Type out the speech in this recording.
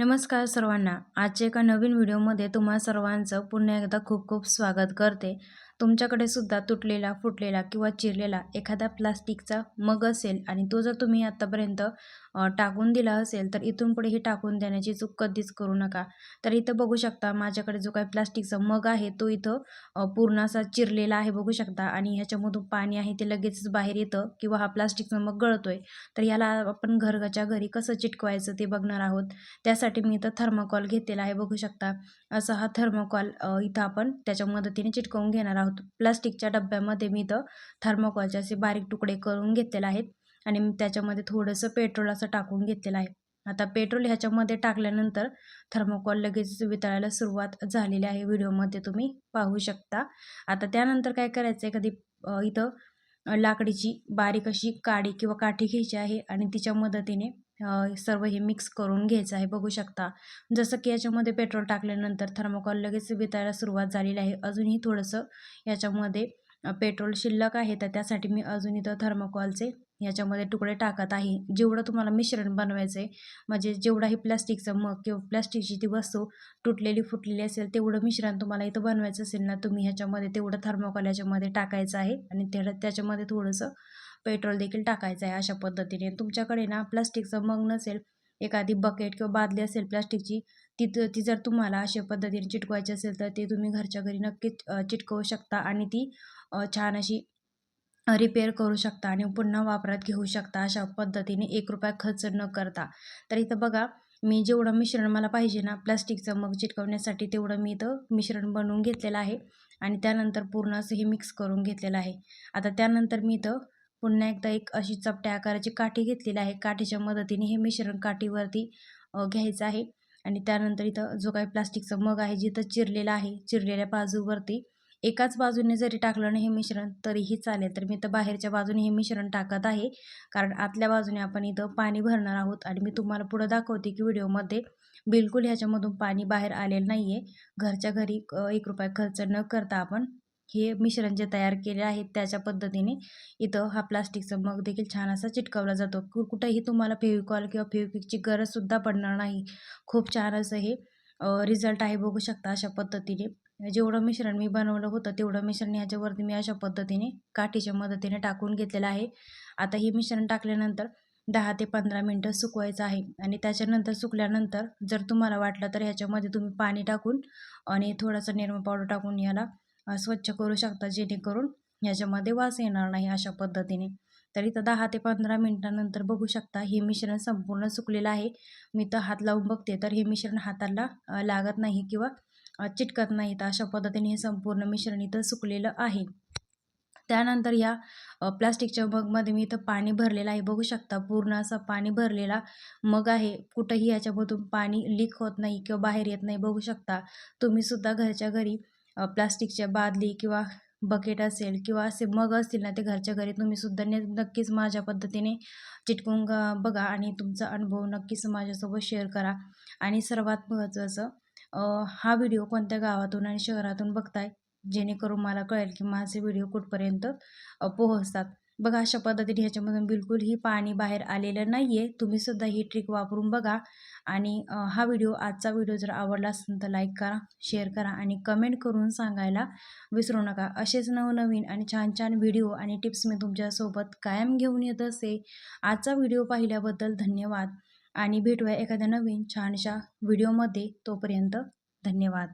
नमस्कार सर्वांना. आजच्या एका नवीन व्हिडिओमध्ये तुम्हा सर्वांचं पुन्हा एकदा खूप खूप स्वागत करते. तुमच्याकडे सुद्धा तुटलेला फुटलेला किंवा चिरलेला एखादा प्लास्टिकचा मग असेल आणि तो जर तुम्ही आत्तापर्यंत टाकून दिला असेल तर इथून पुढे ही टाकून देण्याची चूक कधीच करू नका. तर इथं बघू शकता माझ्याकडे जो काही प्लास्टिकचा मग आहे तो इथं पूर्ण असा चिरलेला आहे बघू शकता आणि ह्याच्यामधून पाणी आहे ते लगेचच बाहेर येतं किंवा हा प्लास्टिकचा मग गळतोय. तर याला आपण घरच्या घरी कसं चिटकवायचं ते बघणार आहोत. त्यासाठी मी इथं थर्माकॉल घेतलेला आहे बघू शकता. असा हा थर्माकॉल इथं आपण त्याच्या मदतीने चिटकवून घेणार आहोत. प्लास्टिकच्या डब्यामध्ये मी इथं थर्माकॉलचे असे बारीक तुकडे करून घेतलेले आहेत. आणि त्याच्यामध्ये थोडंसं पेट्रोल असं टाकून घेतलेलं आहे. आता पेट्रोल ह्याच्यामध्ये टाकल्यानंतर थर्मोकॉल लगेच वितळायला सुरुवात झालेली आहे. व्हिडिओमध्ये तुम्ही पाहू शकता. आता त्यानंतर काय करायचं? आहे कधी इथं लाकडीची बारीक अशी काडी किंवा काठी घ्यायची आहे आणि तिच्या मदतीने सर्व हे मिक्स करून घ्यायचं आहे. बघू शकता. जसं की याच्यामध्ये पेट्रोल टाकल्यानंतर थर्माकॉल लगेच वितायला सुरुवात झालेली आहे. अजूनही थोडंसं याच्यामध्ये पेट्रोल शिल्लक आहे. तर त्यासाठी मी अजून इथं थर्माकॉलचे ह्याच्यामध्ये तुकडे टाकत आहे. जेवढं तुम्हाला मिश्रण बनवायचं आहे म्हणजे जेवढाही प्लॅस्टिकचं मग किंवा प्लॅस्टिकची ती वस्तू तुटलेली फुटलेली असेल तेवढं मिश्रण तुम्हाला इथं बनवायचं असेल ना तुम्ही ह्याच्यामध्ये तेवढं थर्माकॉल याच्यामध्ये टाकायचं आहे आणि त्या त्याच्यामध्ये थोडंसं पेट्रोल देखील टाकायचं आहे अशा पद्धतीने. तुमच्याकडे ना प्लास्टिकचं मग नसेल एखादी बकेट किंवा बादली असेल प्लास्टिकची ती ती जर तुम्हाला अशा पद्धतीने चिटकवायची असेल तर ते तुम्ही घरच्या घरी नक्कीच चिटकवू शकता आणि ती छान अशी रिपेअर करू शकता आणि पुन्हा वापरात घेऊ शकता अशा पद्धतीने एक रुपया खर्च न करता. तर इथं बघा मी जेवढं मिश्रण मला पाहिजे ना प्लास्टिकचं मग चिटकवण्यासाठी तेवढं मी इथं मिश्रण बनवून घेतलेलं आहे आणि त्यानंतर पूर्ण असं हे मिक्स करून घेतलेलं आहे. आता त्यानंतर मी इथं पुन्हा एकदा एक अशी चपट्या आकाराची काठी घेतलेली आहे. काठीच्या मदतीने हे मिश्रण काठीवरती घ्यायचं आहे आणि त्यानंतर इथं जो काही प्लास्टिकचं मग आहे जिथं चिरलेला आहे चिरलेल्या बाजूवरती एकाच बाजूने जरी टाकलं ना हे मिश्रण तरीही चालेल तर मी तर बाहेरच्या बाजूने हे मिश्रण टाकत आहे. कारण आतल्या बाजूने आपण इथं पाणी भरणार आहोत आणि मी तुम्हाला पुढं दाखवते की व्हिडिओमध्ये बिलकुल ह्याच्यामधून पाणी बाहेर आलेलं नाही आहे घरच्या घरी एक रुपया खर्च न करता आपण हे मिश्रण जे तयार केले आहे त्याच्या पद्धतीने इथं हा प्लास्टिकचं मग देखील छान असा चिटकवला जातो. कु कुठेही तुम्हाला फेविकॉल किंवा फेविकची गरजसुद्धा पडणार नाही. खूप छान असं हे रिझल्ट आहे बघू शकता अशा पद्धतीने. म्हणजे जेवढं मिश्रण मी बनवलं होतं तेवढं मिश्रण ह्याच्यावरती मी अशा पद्धतीने काठीच्या मदतीने टाकून घेतलेलं आहे. आता हे मिश्रण टाकल्यानंतर दहा ते पंधरा मिनटं सुकवायचं आहे आणि त्याच्यानंतर सुकल्यानंतर जर तुम्हाला वाटलं तर ह्याच्यामध्ये तुम्ही पाणी टाकून आणि थोडासा निरमा पावडर टाकून याला स्वच्छ करू शकता जेणेकरून ह्याच्यामध्ये वास येणार नाही अशा पद्धतीने. तर इथं दहा ते पंधरा मिनटानंतर बघू शकता हे मिश्रण संपूर्ण सुकलेलं आहे. मी तर हात लावून बघते तर हे मिश्रण हाताला लागत नाही किंवा चिटकत नाही तर अशा पद्धतीने हे संपूर्ण मिश्रण इथं सुकलेलं आहे. त्यानंतर या प्लास्टिकच्या मगमध्ये मी इथं पाणी भरलेलं आहे. बघू शकता पूर्ण असा पाणी भरलेला मग आहे. कुठंही याच्यामधून पाणी लीक होत नाही किंवा बाहेर येत नाही. बघू शकता तुम्हीसुद्धा घरच्या घरी प्लास्टिकच्या बादली किंवा बकेट असेल किंवा असे मग असतील ना ते घरच्या घरी तुम्हीसुद्धा ने नक्कीच माझ्या पद्धतीने चिटकून बघा आणि तुमचा अनुभव नक्कीच माझ्यासोबत शेअर करा. आणि सर्वात महत्त्वाचं हा व्हिडिओ कोणत्या गावातून आणि शहरातून बघताय? जेणेकरून मला कळेल की माझे व्हिडिओ कुठपर्यंत पोहोचतात. बघा अशा पद्धतीने ह्याच्यामधून बिलकुलही पाणी बाहेर आलेलं नाही आहे तुम्हीसुद्धा ही ट्रिक वापरून बघा आणि हा व्हिडिओ आजचा व्हिडिओ जर आवडला असेल तर लाईक करा शेअर करा आणि कमेंट करून सांगायला विसरू नका. असेच नवनवीन आणि छान छान व्हिडिओ आणि टिप्स मी तुमच्यासोबत कायम घेऊन येत असे. आजचा व्हिडिओ पाहिल्याबद्दल धन्यवाद. आणि भेटूया एखाद्या नवीन छानशा व्हिडिओमध्ये तोपर्यंत धन्यवाद.